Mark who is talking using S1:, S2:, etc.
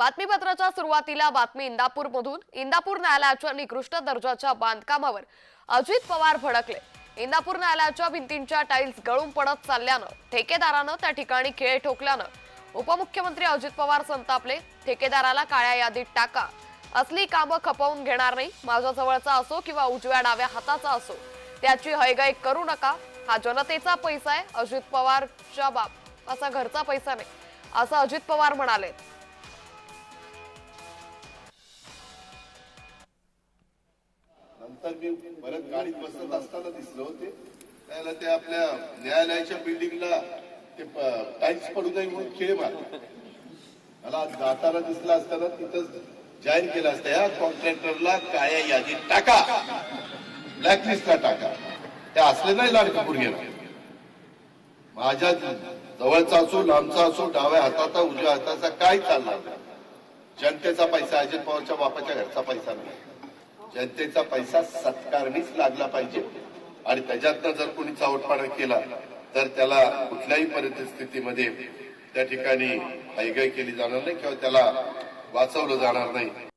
S1: बातमीपत्राच्या सुरुवातीला बातमी इंदापूरमधून. इंदापूर न्यायालयाच्या निकृष्ट दर्जाच्या बांधकामावर अजित पवार भडकले. इंदापूर न्यायालयाच्या भिंतींच्या टाईल्स गळून पडत चालल्यानं ठेकेदारानं त्या ठिकाणी खेळ ठोकल्यानं उपमुख्यमंत्री अजित पवार संतापले. ठेकेदाराला काळ्या यादीत टाका. असली कामं खपवून घेणार नाही. माझ्या जवळचा असो किंवा उजव्या डाव्या हाताचा असो त्याची हयगय करू नका. हा जनतेचा पैसा आहे अजित पवारच्या बाप. असा घरचा पैसा नाही असं अजित पवार म्हणाले.
S2: नंतर मी परत गाडीत बसत असताना दिसले होते. त्याला ते आपल्या न्यायालयाच्या बिल्डिंगला ते टाईल्स पडू नये म्हणून खेळ मार मला जाताना दिसला असताना तिथंच जाहीर केलं असतं या कॉन्ट्रॅक्टरला काळ्या यादीत टाका. ब्लॅकलिस्टला टाका. ते असले नाही लाडका पोरगे माझ्या जवळचा असो लांबचा असो डाव्या हाताचा उजव्या हाताचा काय चालला जनतेचा पैसा अजित पवारच्या बापाच्या घरचा पैसा नाही. जनतेचा पैसा सत्कारणीच लागला पाहिजे. आणि त्याच्यातनं जर कोणी चावटपाडा केला तर त्याला कुठल्याही परिस्थितीमध्ये त्या ठिकाणी हयगय केली जाणार नाही किंवा त्याला वाचवलं जाणार नाही.